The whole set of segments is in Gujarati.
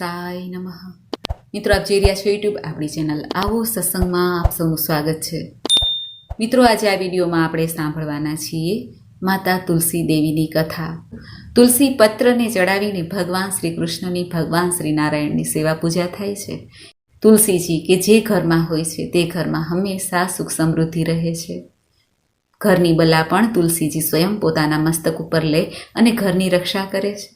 વ્યાસાય નમઃ. મિત્રો, આપ જોઈ રહ્યા છો યુટ્યુબ આપણી ચેનલ આવો સત્સંગમાં આપ સૌનું સ્વાગત છે. મિત્રો, આજે આ વિડીયોમાં આપણે સાંભળવાના છીએ માતા તુલસી દેવીની કથા. તુલસી પત્રને ચડાવીને ભગવાન શ્રી કૃષ્ણની ભગવાન શ્રી નારાયણની સેવા પૂજા થાય છે. તુલસીજી કે જે ઘરમાં હોય છે, તે ઘરમાં હંમેશા સુખ સમૃદ્ધિ રહે છે. ઘરની બલા પણ તુલસીજી સ્વયં પોતાના મસ્તક ઉપર લે અને ઘરની રક્ષા કરે છે.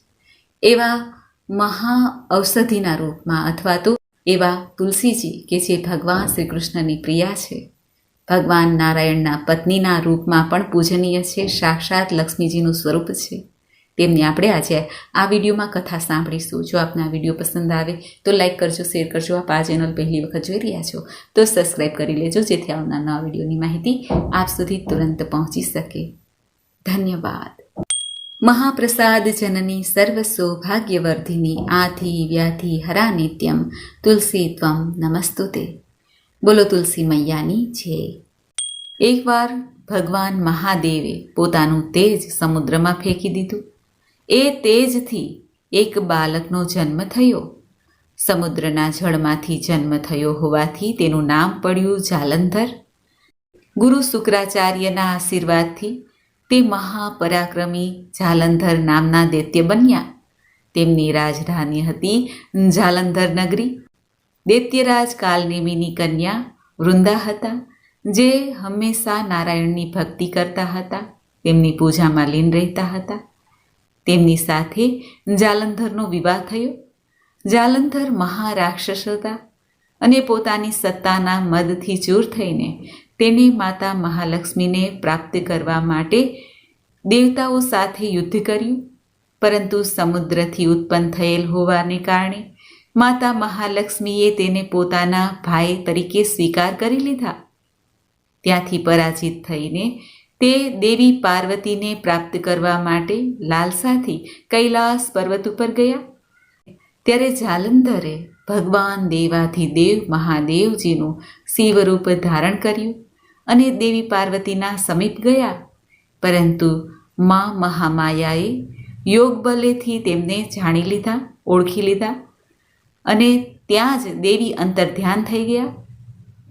એવા મહા ઔષધિના રૂપમાં અથવા તો એવા તુલસીજી કે જે ભગવાન શ્રી કૃષ્ણની પ્રિયા છે. ભગવાન નારાયણના પત્નીના રૂપમાં પણ પૂજનીય છે, સાક્ષાત લક્ષ્મીજીનું સ્વરૂપ છે. તેમની આપણે આજે આ વિડીયોમાં કથા સાંભળીશું. જો આપને આ વીડિયો પસંદ આવે તો લાઈક કરજો, શેર કરજો. આપ આ ચેનલ પહેલી વખત જોઈ રહ્યા છો તો સબસ્ક્રાઈબ કરી લેજો, જેથી આવનાર નવા વિડીયોની માહિતી આપ સુધી તુરંત પહોંચી શકે. ધન્યવાદ. મહાપ્રસાદ જનની સર્વ સૌભાગ્યવર્ધિની આથી વ્યાધિ હરા નિત્યમ તુલસી ત્વમ નમસ્તુતે. બોલો તુલસી મૈયાની છે એકવાર ભગવાન મહાદેવે પોતાનું તેજ સમુદ્રમાં ફેંકી દીધું. એ તેજથી એક બાલકનો જન્મ થયો. સમુદ્રના જળમાંથી જન્મ થયો હોવાથી તેનું નામ પડ્યું જાલંધર. ગુરુ શુક્રાચાર્યના આશીર્વાદથી તે મહાપરાક્રમી જાલંધર નામના દૈત્ય બન્યા. તેમની રાજધાની હતી જાલંધર નગરી. દૈત્યરાજ કાલનેમીની કન્યા વૃંદા હતા, જે હંમેશા નારાયણની ભક્તિ કરતા હતા, તેમની પૂજામાં લીન રહેતા હતા. તેમની સાથે જાલંધરનો વિવાહ થયો. જાલંધર મહારાક્ષસ હતા અને પોતાની સત્તાના મદથી ચૂર થઈને તેને માતા મહાલક્ષ્મીને પ્રાપ્ત કરવા માટે દેવતાઓ સાથે યુદ્ધ કર્યું, પરંતુ સમુદ્રથી ઉત્પન્ન થયેલ હોવાને કારણે માતા મહાલક્ષ્મીએ તેને પોતાના ભાઈ તરીકે સ્વીકાર કરી લીધા. ત્યાંથી પરાજિત થઈને તે દેવી પાર્વતીને પ્રાપ્ત કરવા માટે લાલસાથી કૈલાસ પર્વત ઉપર ગયા. ત્યારે જાલંધરે ભગવાન દેવાધિદેવ મહાદેવજીનું શિવરૂપ ધારણ કર્યું. અને દેવી પાર્વતીના સમીપ ગયા. પરંતુ મા મહામાયાએ યોગ બલેથી તેમને જાણી લીધા, ઓળખી લીધા અને ત્યાં જ દેવી અંતર્ધ્યાન થઈ ગયા.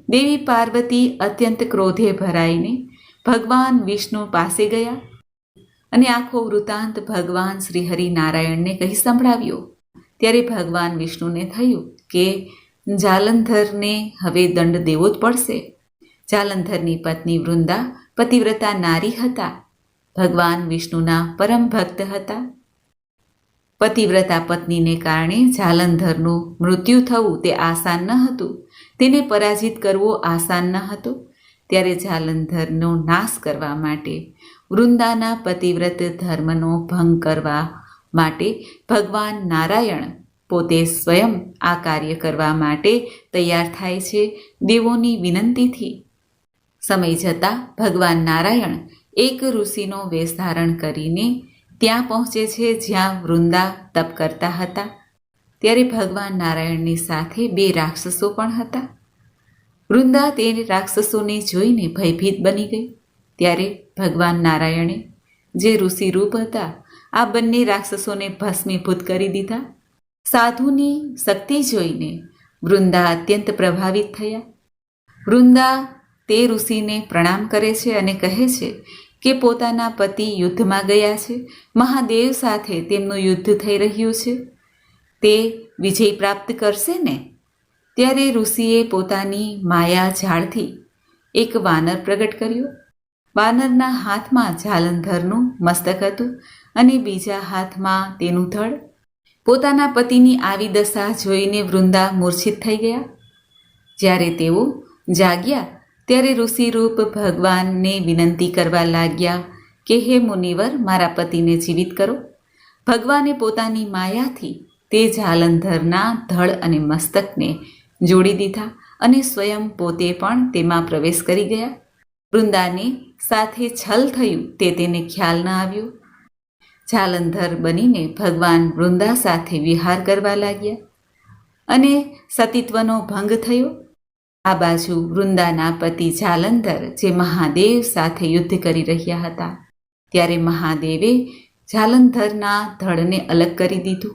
દેવી પાર્વતી અત્યંત ક્રોધે ભરાઈને ભગવાન વિષ્ણુ પાસે ગયા અને આખો વૃતાંત ભગવાન શ્રી કહી સંભળાવ્યો. ત્યારે ભગવાન વિષ્ણુને થયું કે જાલંધરને હવે દંડ દેવો જ પડશે. જાલંધરની પત્ની વૃંદા પતિવ્રતા નારી હતા. ભગવાન વિષ્ણુના પરમ ભક્ત હતા. પતિવ્રતા પત્નીને કારણે જાલંધરનું મૃત્યુ થવું તે આસાન ન હતું. તેને પરાજિત કરવો આસાન ન હતું. ત્યારે જાલંધરનો નાશ કરવા માટે વૃંદાના પતિવ્રત ધર્મનો ભંગ કરવા માટે ભગવાન નારાયણ પોતે સ્વયં આ કાર્ય કરવા માટે તૈયાર થાય છે. દેવોની વિનંતીથી સમય જતાં ભગવાન નારાયણ એક ઋષિનો વેશ ધારણ કરીને ત્યાં પહોંચે છે જ્યાં વૃંદા તપ કરતા હતા. ત્યારે ભગવાન નારાયણની સાથે બે રાક્ષસો પણ હતા. વૃંદા તે રાક્ષસોને જોઈને ભયભીત બની ગઈ. ત્યારે ભગવાન નારાયણે જે ઋષિ રૂપ હતા, આ બંને રાક્ષસોને ભસ્મીભૂત કરી દીધા. સાધુની શક્તિ જોઈને વૃંદા અત્યંત પ્રભાવિત થયા. વૃંદા તે ઋષિને પ્રણામ કરે છે અને કહે છે કે પોતાના પતિ યુદ્ધમાં ગયા છે. મહાદેવ સાથે તેમનું યુદ્ધ થઈ રહ્યું છે. તે વિજય પ્રાપ્ત કરશે ને? ત્યારે ઋષિએ પોતાની માયા ઝાડથી એક વાનર પ્રગટ કર્યો. વાનરના હાથમાં જાલંધરનું મસ્તક હતું અને બીજા હાથમાં તેનું ધડ પોતાના પતિની આવી દશા જોઈને વૃંદા મૂર્છિત થઈ ગયા. જ્યારે તેઓ જાગ્યા ત્યારે ઋષિરૂપ ભગવાનને વિનંતી કરવા લાગ્યા કે, હે મુનિવર, મારા પતિને જીવિત કરો. ભગવાને પોતાની માયાથી તે જાલંધરના ધડ અને મસ્તકને જોડી દીધા અને સ્વયં પોતે પણ તેમાં પ્રવેશ કરી ગયા. વૃંદાને સાથે છલ થયું તે તેને ખ્યાલ ન આવ્યો. જાલંધર બનીને ભગવાન વૃંદા સાથે વિહાર કરવા લાગ્યા અને સતીત્વનો ભંગ થયો. આ બાજુ વૃંદાના પતિ જાલંધર જે મહાદેવ સાથે યુદ્ધ કરી રહ્યા હતા. ત્યારે મહાદેવે જાલંધરના ધડને અલગ કરી દીધું.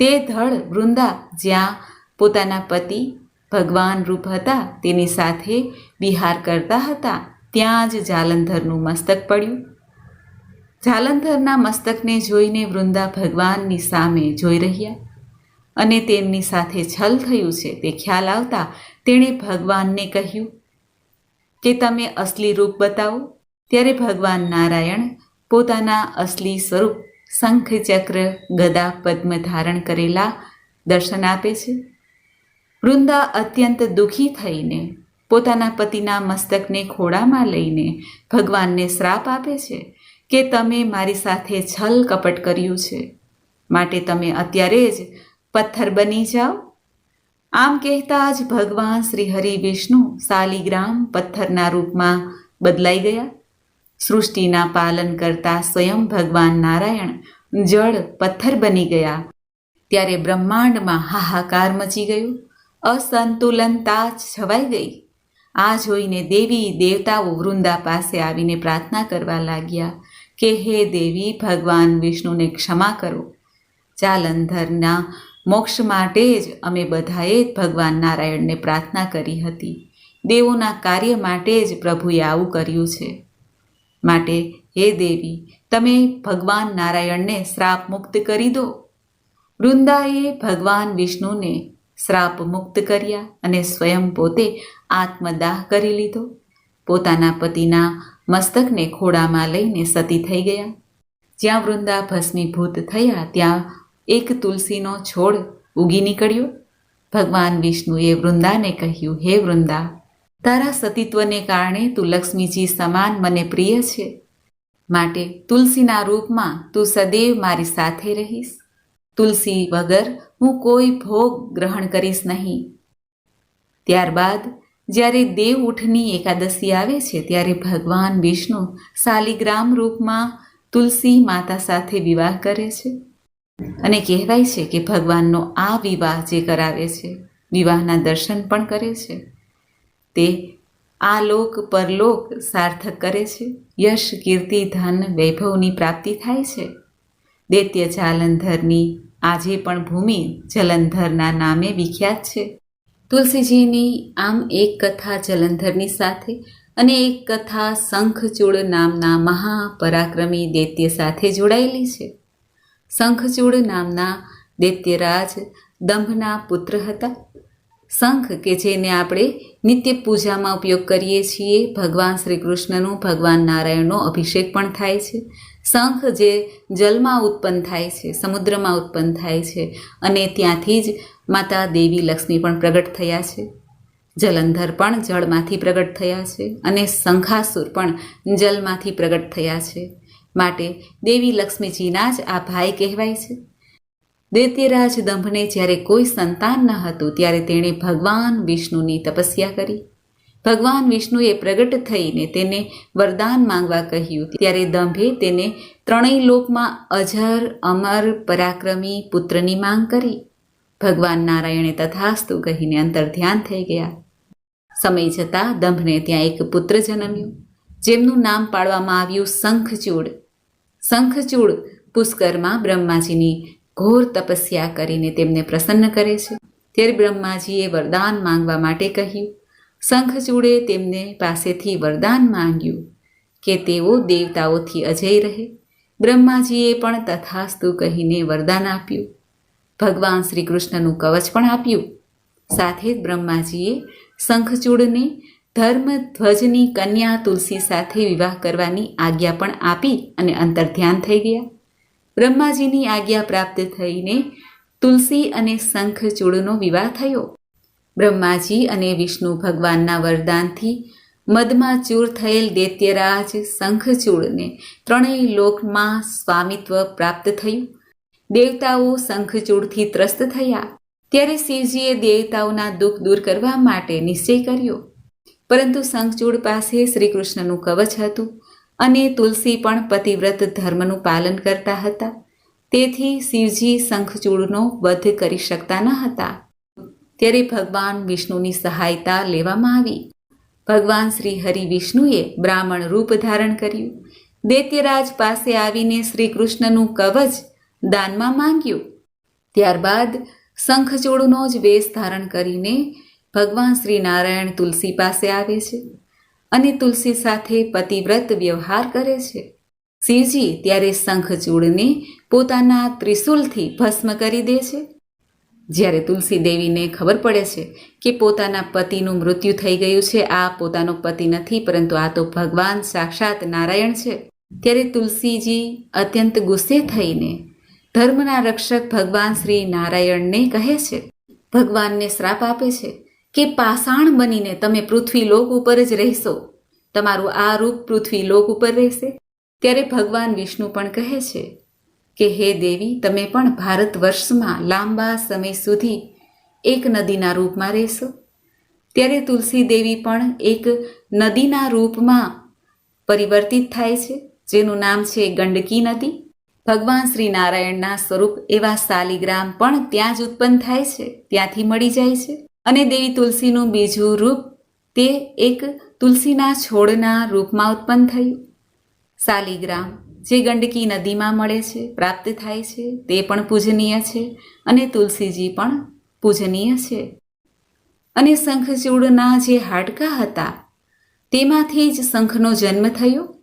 તે ધડ વૃંદા જ્યાં પોતાના પતિ ભગવાન રૂપ હતા તેની સાથે વિહાર કરતા હતા ત્યાં જ જાલંધરનું મસ્તક પડ્યું. જાલંધરના મસ્તકને જોઈને વૃંદા ભગવાનની સામે જોઈ રહ્યા અને તેમની સાથે છલ થયું છે તે ખ્યાલ આવતા તેણે ભગવાનને કહ્યું, કે તમે અસલી રૂપ બતાવો. ત્યારે ભગવાન નારાયણ પોતાના અસલી સ્વરૂપ શંખ ચક્ર ગદા પદ્મ ધારણ કરેલા દર્શન આપે છે. વૃંદા અત્યંત દુઃખી થઈને પોતાના પતિના મસ્તકને ખોળામાં લઈને ભગવાનને શ્રાપ આપે છે કે તમે મારી સાથે છલ કપટ કર્યું છે. માટે તમે અત્યારે જ પથ્થર બની જાઓ. આમ કહેતા જ ભગવાન શ્રી હરિ વિષ્ણુ શાલિગ્રામ પથ્થરના રૂપમાં બદલાઈ ગયા. સૃષ્ટિના પાલન કરતા સ્વયં ભગવાન નારાયણ જળ પથ્થર બની ગયા. ત્યારે બ્રહ્માંડમાં હાહાકાર મચી ગયો. અસંતુલનતા છવાઈ ગઈ. આ જોઈને દેવી દેવતાઓ વૃંદા પાસે આવીને પ્રાર્થના કરવા લાગ્યા કે, હે દેવી, ભગવાન વિષ્ણુને ક્ષમા કરો. જાલંધરના મોક્ષ માટે જ અમે બધાએ ભગવાન નારાયણને પ્રાર્થના કરી હતી. દેવોના કાર્ય માટે જ પ્રભુએ આવું કર્યું છે. માટે, હે દેવી, તમે ભગવાન નારાયણને શ્રાપ મુક્ત કરી દો. વૃંદાએ ભગવાન વિષ્ણુને શ્રાપ મુક્ત કર્યા અને સ્વયં પોતે આત્મદાહ કરી લીધો. પોતાના પતિના મસ્તકને ખોળામાં લઈને સતી થઈ ગયા. જ્યાં વૃંદા ભસ્મીભૂત થયા, ત્યાં એક તુલસીનો છોડ ઉગી નીકળ્યો. ભગવાન વિષ્ણુએ વૃંદાને કહ્યું, હે વૃંદા, તારા સતીત્વને કારણે તું લક્ષ્મીજી સમાન મને પ્રિય છે. માટે તુલસીના રૂપમાં તું સદૈવ મારી સાથે રહીશ. તુલસી વગર હું કોઈ ભોગ ગ્રહણ કરીશ નહીં. ત્યારબાદ, જ્યારે દેવ ઉઠની એકાદશી આવે છે, ત્યારે ભગવાન વિષ્ણુ શાલિગ્રામ રૂપમાં તુલસી માતા સાથે વિવાહ કરે છે. અને કહેવાય છે કે ભગવાનનો આ વિવાહ જે કરાવે છે, વિવાહના દર્શન પણ કરે છે. તે આ લોક પરલોક સાર્થક કરે છે. યશ, કીર્તિ, ધન, વૈભવની પ્રાપ્તિ થાય છે. દૈત્ય જાલંધરની આજે પણ ભૂમિ જલંધરના નામે વિખ્યાત છે. તુલસીજીની આમ એક કથા જલંધરની સાથે અને એક કથા શંખચૂડ નામના મહાપરાક્રમી દૈત્ય સાથે જોડાયેલી છે. શંખચૂડ નામના દૈત્યરાજ દંભના પુત્ર હતા. શંખ કે જેને આપણે નિત્ય પૂજામાં ઉપયોગ કરીએ છીએ, ભગવાન શ્રી કૃષ્ણનું ભગવાન નારાયણનો અભિષેક પણ થાય છે. શંખ જે જલમાં ઉત્પન્ન થાય છે, સમુદ્રમાં ઉત્પન્ન થાય છે અને ત્યાંથી જ માતા દેવી લક્ષ્મી પણ પ્રગટ થયા છે. જલંધર પણ જળમાંથી પ્રગટ થયા છે અને શંખાસુર પણ જલમાંથી પ્રગટ થયા છે. માટે દેવી લક્ષ્મીજીના જ આ ભાઈ કહેવાય છે. દૈત્યરાજ દંભને જ્યારે કોઈ સંતાન ન હતું, ત્યારે તેણે ભગવાન વિષ્ણુની તપસ્યા કરી. ભગવાન વિષ્ણુએ પ્રગટ થઈને તેને વરદાન માંગવા કહ્યું. ત્યારે દંભે તેને ત્રણેય લોકમાં અજર, અમર, પરાક્રમી પુત્રની માંગ કરી. ભગવાન નારાયણે તથાસ્તુ કહીને અંતર ધ્યાન થઈ ગયા. સમય જતાં દંભને ત્યાં એક પુત્ર જન્મ્યું, જેમનું નામ પાડવામાં આવ્યું શંખચૂડ. શંખચૂડ પુષ્કરમાં બ્રહ્માજીની ઘોર તપસ્યા કરીને તેમને પ્રસન્ન કરે છે. ત્યારે બ્રહ્માજીએ વરદાન માંગવા માટે કહ્યું, શંખચૂડે તેમને પાસેથી વરદાન માંગ્યું કે તેઓ દેવતાઓથી અજય રહે. બ્રહ્માજીએ પણ તથાસ્તુ કહીને વરદાન આપ્યું. ભગવાન શ્રી કૃષ્ણનું કવચ પણ આપ્યું. સાથે જ બ્રહ્માજીએ શંખચૂડને ધર્મ ધ્વજની કન્યા તુલસી સાથે વિવાહ કરવાની આજ્ઞા પણ આપી અને અંતર ધ્યાન થઈ ગયા. બ્રહ્માજીની આજ્ઞા પ્રાપ્ત થઈને તુલસી અને શંખચૂડનો વિવાહ થયો. બ્રહ્માજી અને વિષ્ણુ ભગવાનના વરદાનથી મદમાં ચૂર થયેલ દૈત્યરાજ શંખચૂડને ત્રણેય લોકમાં સ્વામિત્વ પ્રાપ્ત થયું. દેવતાઓ શંખચૂડથી ત્રસ્ત થયા. ત્યારે શિવજીએ દેવતાઓના દુઃખ દૂર કરવા માટે નિશ્ચય કર્યો. પરંતુ શંખચૂડ પાસે શ્રીકૃષ્ણનું કવચ હતું અને તુલસી પણ પતિવ્રત ધર્મનું પાલન કરતા હતા. તેથી શિવજી શંખચૂડનો વધ કરી શકતા ન હતા. ત્યારે ભગવાન વિષ્ણુની સહાયતા લેવામાં આવી. ભગવાન શ્રી હરિ વિષ્ણુએ બ્રાહ્મણ રૂપ ધારણ કર્યું. દૈત્યરાજ પાસે આવીને શ્રીકૃષ્ણનું કવચ દાનમાં માંગ્યું. ત્યારબાદ શંખચૂડનો જ વેશ ધારણ કરીને ભગવાન શ્રી નારાયણ તુલસી પાસે આવે છે અને તુલસી સાથે પતિવ્રત વ્યવહાર કરે છે. શિવજી ત્યારે શંખચૂડને પોતાના ત્રિશુલથી ભસ્મ કરી દે છે. જ્યારે તુલસી દેવીને ખબર પડે છે કે પોતાના પતિનું મૃત્યુ થઈ ગયું છે, આ પોતાનો પતિ નથી, પરંતુ આ તો ભગવાન સાક્ષાત નારાયણ છે. ત્યારે તુલસીજી અત્યંત ગુસ્સે થઈને ધર્મના રક્ષક ભગવાન શ્રી નારાયણને કહે છે, ભગવાનને શ્રાપ આપે છે. કે પાષાણ બનીને તમે પૃથ્વી લોક ઉપર જ રહેશો. તમારું આ રૂપ પૃથ્વી લોક ઉપર રહેશે. ત્યારે ભગવાન વિષ્ણુ પણ કહે છે કે, હે દેવી, તમે પણ ભારત વર્ષમાં લાંબા સમય સુધી એક નદીના રૂપમાં રહેશો. ત્યારે તુલસી દેવી પણ એક નદીના રૂપમાં પરિવર્તિત થાય છે, જેનું નામ છે ગંડકી નદી. ભગવાન શ્રી નારાયણના સ્વરૂપ એવા શાલિગ્રામ પણ ત્યાં જ ઉત્પન્ન થાય છે, ત્યાંથી મળી જાય છે. અને દેવી તુલસીનું બીજું રૂપ તે એક તુલસીના છોડના રૂપમાં ઉત્પન્ન થયું. શાલિગ્રામ જે ગંડકી નદીમાં મળે છે, પ્રાપ્ત થાય છે, તે પણ પૂજનીય છે અને તુલસીજી પણ પૂજનીય છે. અને શંખચૂડના જે હાડકાં હતા, તેમાંથી જ શંખનો જન્મ થયો.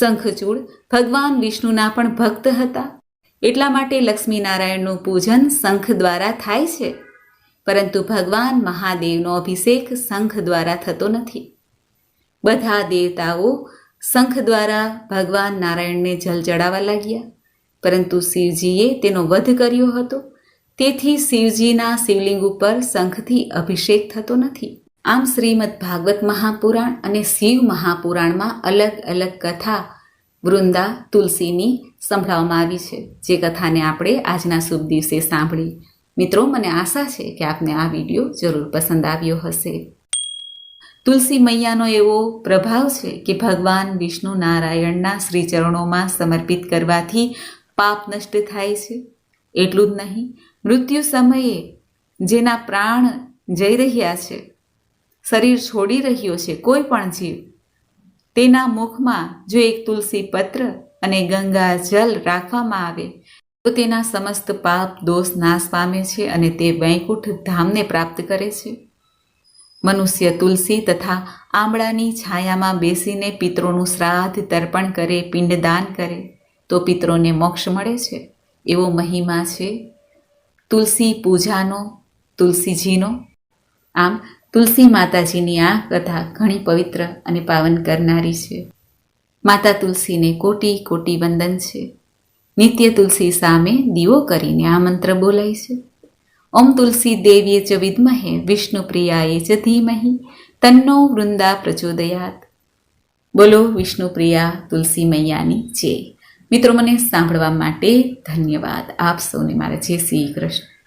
શંખચૂડ ભગવાન વિષ્ણુના પણ ભક્ત હતા. એટલા માટે લક્ષ્મીનારાયણનું પૂજન શંખ દ્વારા થાય છે. પરંતુ ભગવાન મહાદેવનો અભિષેક શંખ દ્વારા થતો નથી. બધા દેવતાઓ શંખ દ્વારા ભગવાન નારાયણને જલ ચડાવવા લાગ્યા. પરંતુ શિવજીએ તેનો વધ કર્યો હતો. તેથી શિવજીના શિવલિંગ ઉપર શંખથી અભિષેક થતો નથી. આમ શ્રીમદ ભાગવત મહાપુરાણ અને શિવ મહાપુરાણમાં અલગ અલગ કથા, વૃંદા, તુલસીની સંભળાવવામાં આવી છે. જે કથાને આપણે આજના શુભ દિવસે સાંભળી. મિત્રો, મને આશા છે કે આપને આ વીડિયો જરૂર પસંદ આવ્યો હશે. તુલસી મૈયાનો એવો પ્રભાવ છે કે ભગવાન વિષ્ણુ નારાયણના શ્રી ચરણોમાં સમર્પિત કરવાથી પાપ નષ્ટ થાય છે. એટલું જ નહીં, મૃત્યુ સમયે જેના પ્રાણ જઈ રહ્યા છે, શરીર છોડી રહ્યો છે કોઈ પણ જીવ, તેના મુખમાં જો એક તુલસી પત્ર અને ગંગા જલ રાખવામાં આવે તો તેના સમસ્ત પાપ, દોષ નાશ પામે છે અને તે વૈકુંઠ ધામને પ્રાપ્ત કરે છે. મનુષ્ય તુલસી તથા આંબળાની છાયામાં બેસીને પિત્રોનું શ્રાદ્ધ, તર્પણ કરે, પિંડદાન કરે, તો પિત્રોને મોક્ષ મળે છે. એવો મહિમા છે. તુલસી પૂજાનો, તુલસીજીનો, આમ તુલસી માતાજીની આ કથા ઘણી પવિત્ર અને પાવન કરનારી છે. માતા તુલસીને કોટી કોટી વંદન છે. નિત્ય તુલસી સામે દીવો કરીને આ મંત્ર બોલાય છે ઓમ તુલસી દેવીએ ચ વિદ્મહે વિષ્ણુપ્રિયાએ ચ ધીમહી, તન્નો વૃંદા પ્રચોદયાત. બોલો વિષ્ણુપ્રિયા તુલસી મૈયાની જય. મિત્રો, મને સાંભળવા માટે ધન્યવાદ. આપ સૌને મારા જય શ્રી કૃષ્ણ.